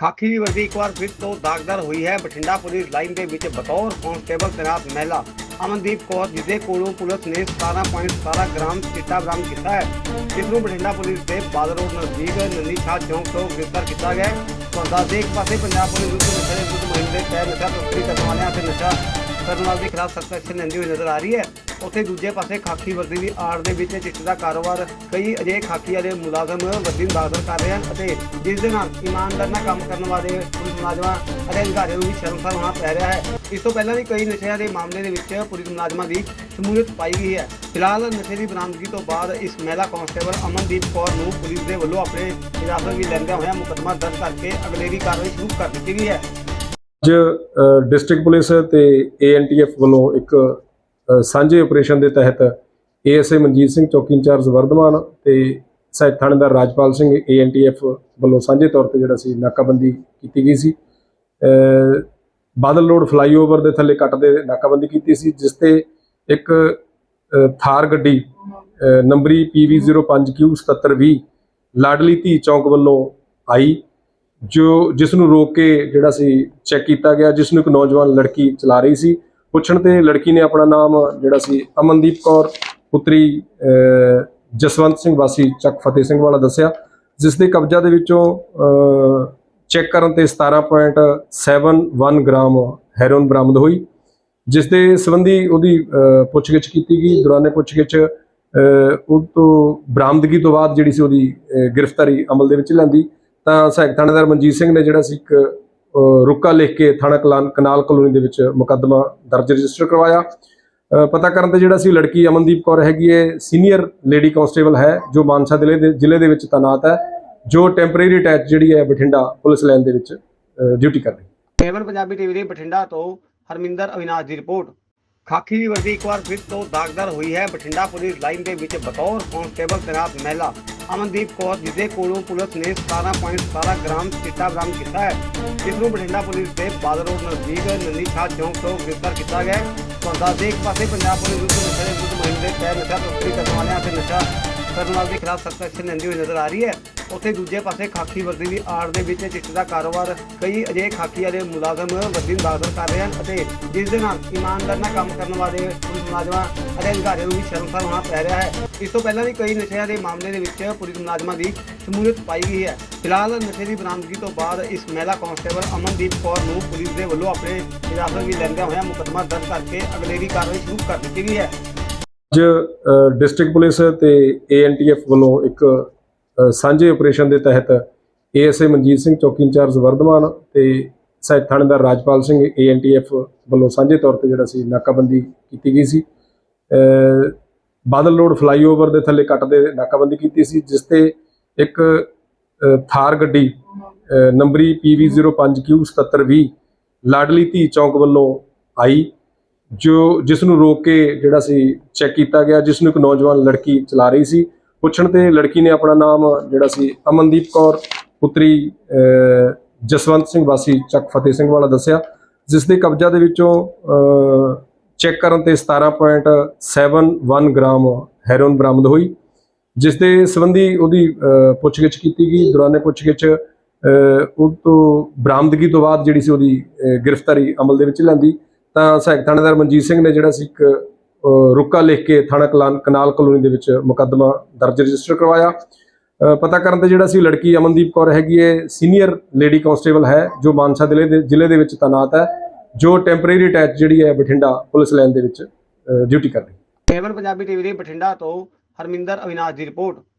ਖਾਕੀ ਦੀ ਵਰਦੀ ਇੱਕ ਵਾਰ ਫਿਰ ਤੋਂ ਦਾਗਦਾਰ ਹੋਈ ਹੈ ਬਠਿੰਡਾ ਪੁਲਿਸ ਲਾਈਨ ਦੇ ਵਿੱਚ ਬਤੌਰ ਕਾਂਸਟੇਬਲ ਤੈਨਾਤ ਮਹਿਲਾ ਅਮਨਦੀਪ ਕੌਰ, ਜਿਸਦੇ ਕੋਲੋਂ ਪੁਲਿਸ ਨੇ 17.17 ਗ੍ਰਾਮ ਚਿੱਟਾ ਬਰਾਮਦ ਕੀਤਾ ਹੈ। ਜਿਸ ਨੂੰ ਬਠਿੰਡਾ ਪੁਲਿਸ ਦੇ ਬਾਦਲ ਰੋਡ ਨਜ਼ਦੀਕ ਨੰਦੀ ਸ਼ਾਹ ਚੌਂਕ ਤੋਂ ਗ੍ਰਿਫਤਾਰ ਕੀਤਾ ਗਿਆ ਹੈ। ਦੇ ਇੱਕ ਪਾਸੇ ਪੰਜਾਬ ਪੁਲਿਸ ਵਿਰੁੱਧ ਨਸ਼ੇ ਦੇ ਵਿਰੁੱਧ ਮੁਹਿੰਮ ਦੇ ਤਹਿਤ ਨਸ਼ਾ ਤਸਕਰੀ ਕਰਨ ਵਾਲਿਆਂ ਅਤੇ ਨਸ਼ਾ ਕਰਨ ਵਾਲੇ ਦੇ ਖਿਲਾਫ ਸਖਤ ਐਕਸ਼ਨ ਲੈਂਦੀ ਹੋਈ ਨਜ਼ਰ ਆ ਰਹੀ ਹੈ। ਉੱਥੇ ਦੂਜੇ ਪਾਸੇ ਖਾਕੀ ਵਰਦੀ ਦੀ ਆੜ ਦੇ ਵਿੱਚ ਚਿੱਟੇ ਦਾ ਕਾਰੋਬਾਰ ਕਈ ਅਜਿਹੇ ਖਾਕੀ ਵਾਲੇ ਮੁਲਾਜ਼ਮ ਵਰਦੀ ਨੂੰ ਦਾਖਲ ਕਰ ਰਹੇ ਹਨ ਅਤੇ ਜਿਸ ਦੇ ਨਾਲ ਇਮਾਨਦਾਰ ਨਾਲ ਕੰਮ ਕਰਨ ਵਾਲੇ ਮੁਲਾਜ਼ਮਾਂ ਅਤੇ ਅਧਿਕਾਰੀਆਂ ਨੂੰ ਵੀ ਸ਼ਰਮਸਾਰ ਹੋਣਾ ਪੈ ਰਿਹਾ ਹੈ। ਇਸ ਤੋਂ ਪਹਿਲਾਂ ਵੀ ਕਈ ਨਸ਼ਿਆਂ ਦੇ ਮਾਮਲੇ ਦੇ ਵਿੱਚ ਪੁਲਿਸ ਮੁਲਾਜ਼ਮਾਂ ਦੀ ਸ਼ਮੂਲੀਅਤ ਪਾਈ ਗਈ ਹੈ। ਫਿਲਹਾਲ ਨਸ਼ੇ ਦੀ ਬਰਾਮਦਗੀ ਤੋਂ ਬਾਅਦ ਇਸ ਮਹਿਲਾ ਕਾਂਸਟੇਬਲ ਅਮਨਦੀਪ ਕੌਰ ਨੂੰ ਪੁਲਿਸ ਦੇ ਵੱਲੋਂ ਆਪਣੇ ਹਿਰਾਸਤ ਵਿੱਚ ਲੈਂਦਿਆਂ ਹੋਇਆ ਮੁਕੱਦਮਾ ਦਰਜ ਕਰਕੇ ਅਗਲੇਰੀ ਕਾਰਵਾਈ ਸ਼ੁਰੂ ਕਰ ਦਿੱਤੀ ਗਈ ਹੈ। ਅੱਜ ਡਿਸਟ੍ਰਿਕਟ ਪੁਲਿਸ ਤੇ ਏਐਨਟੀਐਫ ਵੱਲੋਂ ਇੱਕ ਸਾਂਝੇ ਆਪਰੇਸ਼ਨ ਦੇ ਤਹਿਤ ਏਐਸਏ ਮਨਜੀਤ ਸਿੰਘ ਚੌਕੀ ਇੰਚਾਰਜ ਵਰਧਮਾਨ ਤੇ ਸਹਾਇਕ ਥਾਣੇਦਾਰ ਰਾਜਪਾਲ ਸਿੰਘ ਏਐਨਟੀਐਫ ਵੱਲੋਂ ਸਾਂਝੇ ਤੌਰ ਤੇ ਜਿਹੜਾ ਸੀ ਨਾਕਾਬੰਦੀ ਕੀਤੀ ਗਈ ਸੀ। ਬਾਦਲ ਰੋਡ ਫਲਾਈਓਵਰ ਦੇ ਥੱਲੇ ਕੱਟ ਦੇ ਨਾਕਾਬੰਦੀ ਕੀਤੀ ਸੀ ਜਿਸ ਤੇ ਇੱਕ ਥਾਰ ਗੱਡੀ ਅ, ਨੰਬਰੀ PV05Q7720 ਲਾਡਲੀ ਧੀ ਚੌਂਕ ਵੱਲੋਂ ਆਈ ਜੋ ਜਿਸ ਨੂੰ ਰੋਕ ਕੇ ਜਿਹੜਾ ਸੀ ਚੈੱਕ ਕੀਤਾ ਗਿਆ ਜਿਸ ਨੂੰ ਇੱਕ ਨੌਜਵਾਨ ਲੜਕੀ ਚਲਾ ਰਹੀ ਸੀ। ਪੁੱਛਣ ਤੇ ਲੜਕੀ ਨੇ ਆਪਣਾ ਨਾਮ ਜਿਹੜਾ ਸੀ ਅਮਨਦੀਪ ਕੌਰ, ਪੁੱਤਰੀ ਜਸਵੰਤ ਸਿੰਘ ਵਾਸੀ ਚੱਕ ਫਤਿਹ ਸਿੰਘ ਵਾਲਾ ਦੱਸਿਆ, ਜਿਸ ਦੇ ਕਬਜ਼ਾ ਦੇ ਵਿੱਚੋਂ ਚੈੱਕ ਕਰਨ ਤੇ 17.71 ਗ੍ਰਾਮ ਹੈਰੋਇਨ ਬਰਾਮਦ ਹੋਈ, ਜਿਸ ਦੇ ਸੰਬੰਧੀ ਉਹਦੀ ਪੁੱਛਗਿੱਛ ਕੀਤੀ ਗਈ, ਦੌਰਾਨੇ ਪੁੱਛਗਿੱਛ ਉਹ ਤੋਂ ਬਰਾਮਦਗੀ ਤੋਂ ਬਾਅਦ ਜਿਹੜੀ ਸੀ ਉਹਦੀ ਗ੍ਰਿਫਤਾਰੀ ਅਮਲ ਦੇ ਵਿੱਚ ਲੈਂਦੀ ਤਾਂ ਸਹਾਇਕ ਥਾਣੇਦਾਰ ਮਨਜੀਤ ਸਿੰਘ ਨੇ ਜਿਹੜਾ ਸੀ ਇੱਕ ਰੁਕਾ ਲਿਖ ਕੇ ਥਾਣਾ ਕਨਾਲ ਕਲੋਨੀ ਦੇ ਵਿੱਚ ਮੁਕੱਦਮਾ ਦਰਜ ਰਜਿਸਟਰ ਕਰਵਾਇਆ। ਪਤਾ ਕਰਨ ਤੇ ਜਿਹੜਾ ਸੀ ਲੜਕੀ ਅਮਨਦੀਪ ਕੌਰ ਹੈਗੀ ਹੈ ਸੀਨੀਅਰ ਲੇਡੀ ਕਾਂਸਟੇਬਲ ਹੈ, ਜੋ ਮਾਨਸਾ ਜ਼ਿਲ੍ਹੇ ਦੇ ਜ਼ਿਲ੍ਹੇ ਦੇ ਵਿੱਚ ਤਾਇਨਾਤ ਹੈ, ਜੋ ਟੈਂਪਰੇਰੀ ਅਟੈਚ ਜਿਹੜੀ ਹੈ ਬਠਿੰਡਾ ਪੁਲਿਸ ਲਾਈਨ ਦੇ ਵਿੱਚ ਡਿਊਟੀ ਕਰ ਰਹੀ ਹੈ। ਕੇਵਲ ਪੰਜਾਬੀ ਟੀਵੀ ਦੇ ਬਠਿੰਡਾ ਤੋਂ ਹਰਮਿੰਦਰ ਅਵਿਨਾਸ਼ ਦੀ ਰਿਪੋਰਟ। ਖਾਕੀ ਦੀ ਵਰਦੀ ਇੱਕ ਵਾਰ ਫਿਰ ਤੋਂ ਦਾਗਦਾਰ ਹੋਈ ਹੈ। ਬਠਿੰਡਾ ਪੁਲਿਸ ਲਾਈਨ ਦੇ ਵਿੱਚ ਬਤੌਰ ਕਾਂਸਟੇਬਲ ਤੈਨਾਤ ਮਹਿਲਾ ਅਮਨਦੀਪ ਕੌਰ, ਜਿਸਦੇ ਕੋਲੋਂ ਪੁਲਿਸ ਨੇ 17.17 ਗ੍ਰਾਮ ਚਿੱਟਾ ਬਰਾਮਦ ਕੀਤਾ ਹੈ। ਜਿਸ ਨੂੰ ਬਠਿੰਡਾ ਪੁਲਿਸ ਦੇ ਬਾਦਲ ਰੋਡ ਨਜ਼ਦੀਕ ਨੰਨੀ ਸ਼ਾਹ ਚੌਂਕ ਤੋਂ ਗ੍ਰਿਫਤਾਰ ਕੀਤਾ ਗਿਆ ਹੈ। ਤੁਹਾਨੂੰ ਦੇ ਇੱਕ ਪਾਸੇ ਪੰਜਾਬ ਪੁਲਿਸ ਵਿਰੁੱਧ ਨਸ਼ੇ ਦੇ ਵਿਰੁੱਧ ਮੁਹਿੰਮ ਦੇ ਤਹਿਤ ਨਸ਼ਾ ਤਸਕਰੀ ਕਰਨ ਵਾਲਿਆਂ ਅਤੇ ਨਸ਼ਾ ਕਰਨ ਵਾਲੇ ਦੇ ਖਿਲਾਫ ਸਖਤ ਐਕਸ਼ਨ ਲੈਂਦੀ ਹੋਈ ਨਜ਼ਰ ਆ ਰਹੀ ਹੈ। ਉੱਥੇ ਦੂਜੇ ਪਾਸੇ ਖਾਕੀ ਵਰਦੀ ਦੀ ਆੜ ਦੇ ਵਿੱਚ ਚਿੱਟੇ ਦਾ ਕਾਰੋਬਾਰ ਕਈ ਅਜਿਹੇ ਖਾਕੀ ਵਾਲੇ ਮੁਲਾਜ਼ਮ ਵਰਦੀ ਨੂੰ ਦਾਖਲ ਕਰ ਰਹੇ ਹਨ ਅਤੇ ਜਿਸ ਦੇ ਨਾਲ ਇਮਾਨਦਾਰ ਨਾਲ ਕੰਮ ਕਰਨ ਵਾਲੇ ਪੁਲਿਸ ਮੁਲਾਜ਼ਮਾਂ ਅਤੇ ਅਧਿਕਾਰੀਆਂ ਨੂੰ ਵੀ ਸ਼ਰਮਸਾਰ ਹੋਣਾ ਪੈ ਰਿਹਾ ਹੈ। ਇਸ ਤੋਂ ਪਹਿਲਾਂ ਵੀ ਕਈ ਨਸ਼ਿਆਂ ਦੇ ਮਾਮਲੇ ਦੇ ਵਿੱਚ ਪੁਲਿਸ ਮੁਲਾਜ਼ਮਾਂ ਦੀ ਸ਼ਮੂਲੀਅਤ ਪਾਈ ਗਈ ਹੈ। ਫਿਲਹਾਲ ਨਸ਼ੇ ਦੀ ਬਰਾਮਦਗੀ ਤੋਂ ਬਾਅਦ ਇਸ ਮਹਿਲਾ ਕਾਂਸਟੇਬਲ ਅਮਨਦੀਪ ਕੌਰ ਨੂੰ ਪੁਲਿਸ ਦੇ ਵੱਲੋਂ ਆਪਣੇ ਹਿਰਾਸਤ ਵਿੱਚ ਲੈਂਦਿਆਂ ਹੋਇਆ ਮੁਕੱਦਮਾ ਦਰਜ ਕਰਕੇ ਅਗਲੇਰੀ ਕਾਰਵਾਈ ਸ਼ੁਰੂ ਕਰ ਦਿੱਤੀ ਗਈ ਹੈ। ਅੱਜ ਡਿਸਟ੍ਰਿਕਟ ਪੁਲਿਸ ਤੇ ਏਐਨਟੀਐਫ ਵੱਲੋਂ ਇੱਕ ਸਾਂਝੇ ਆਪਰੇਸ਼ਨ ਦੇ ਤਹਿਤ ਏਐਸਏ ਮਨਜੀਤ ਸਿੰਘ ਚੌਕੀ ਇੰਚਾਰਜ ਵਰਧਮਾਨ ਤੇ ਸਹਾਇਕ ਥਾਣੇਦਾਰ ਰਾਜਪਾਲ ਸਿੰਘ ਏਐਨਟੀਐਫ ਵੱਲੋਂ ਸਾਂਝੇ ਤੌਰ ਤੇ ਜਿਹੜਾ ਸੀ ਨਾਕਾਬੰਦੀ ਕੀਤੀ ਗਈ ਸੀ। ਬਾਦਲ ਰੋਡ ਫਲਾਈਓਵਰ ਦੇ ਥੱਲੇ ਕੱਟ ਦੇ ਨਾਕਾਬੰਦੀ ਕੀਤੀ ਸੀ ਜਿਸ ਤੇ ਇੱਕ ਥਾਰ ਗੱਡੀ ਅ, ਨੰਬਰੀ PV05Q7720 ਲਾਡਲੀ ਧੀ ਚੌਂਕ ਵੱਲੋਂ ਆਈ ਜੋ ਜਿਸ ਨੂੰ ਰੋਕ ਕੇ ਜਿਹੜਾ ਸੀ ਚੈੱਕ ਕੀਤਾ ਗਿਆ ਜਿਸ ਨੂੰ ਇੱਕ ਨੌਜਵਾਨ ਲੜਕੀ ਚਲਾ ਰਹੀ ਸੀ। ਪੁੱਛਣ ਤੇ ਲੜਕੀ ਨੇ ਆਪਣਾ ਨਾਮ ਜਿਹੜਾ ਸੀ ਅਮਨਦੀਪ ਕੌਰ, ਪੁੱਤਰੀ ਜਸਵੰਤ ਸਿੰਘ ਵਾਸੀ ਚੱਕ ਫਤਿਹ ਸਿੰਘ ਵਾਲਾ ਦੱਸਿਆ, ਜਿਸ ਦੇ ਕਬਜ਼ਾ ਦੇ ਵਿੱਚੋਂ ਚੈੱਕ ਕਰਨ ਤੇ 17.71 ਗ੍ਰਾਮ ਹੈਰੋਇਨ ਬਰਾਮਦ ਹੋਈ, ਜਿਸ ਦੇ ਸੰਬੰਧੀ ਉਹਦੀ ਪੁੱਛਗਿੱਛ ਕੀਤੀ ਗਈ, ਦੌਰਾਨੇ ਪੁੱਛਗਿੱਛ ਉਹ ਤੋਂ ਬਰਾਮਦਗੀ ਤੋਂ ਬਾਅਦ ਜਿਹੜੀ ਸੀ ਉਹਦੀ ਗ੍ਰਿਫਤਾਰੀ ਅਮਲ ਦੇ ਵਿੱਚ ਲੈਂਦੀ ਤਾਂ ਸਹਾਇਕ ਥਾਣੇਦਾਰ ਮਨਜੀਤ ਸਿੰਘ ਨੇ ਜਿਹੜਾ ਸੀ ਇੱਕ ਰੁਕਾ ਲਿਖ ਕੇ ਥਾਣਾ ਕਲਾਨ ਕਨਾਲ ਕਲੋਨੀ ਦੇ ਵਿੱਚ ਮੁਕੱਦਮਾ ਦਰਜ ਰਜਿਸਟਰ ਕਰਵਾਇਆ। ਪਤਾ ਕਰਨ ਤੇ ਜਿਹੜਾ ਸੀ ਲੜਕੀ ਅਮਨਦੀਪ ਕੌਰ ਹੈਗੀ ਹੈ ਸੀਨੀਅਰ ਲੇਡੀ ਕਾਂਸਟੇਬਲ ਹੈ, ਜੋ ਮਾਨਸਾ ਜ਼ਿਲ੍ਹੇ ਦੇ ਜ਼ਿਲ੍ਹੇ ਦੇ ਵਿੱਚ ਤਾਇਨਾਤ ਹੈ, ਜੋ ਟੈਂਪਰੇਰੀ ਅਟੈਚ ਜਿਹੜੀ ਹੈ ਬਠਿੰਡਾ ਪੁਲਿਸ ਲਾਈਨ ਦੇ ਵਿੱਚ ਡਿਊਟੀ ਕਰ ਰਹੀ ਹੈ ਕੇਵਲ ਪੰਜਾਬੀ ਟੀਵੀ ਦੇ ਬਠਿੰਡਾ ਤੋਂ ਹਰਮਿੰਦਰ ਅਵਿਨਾਸ਼ ਦੀ ਰਿਪੋਰਟ।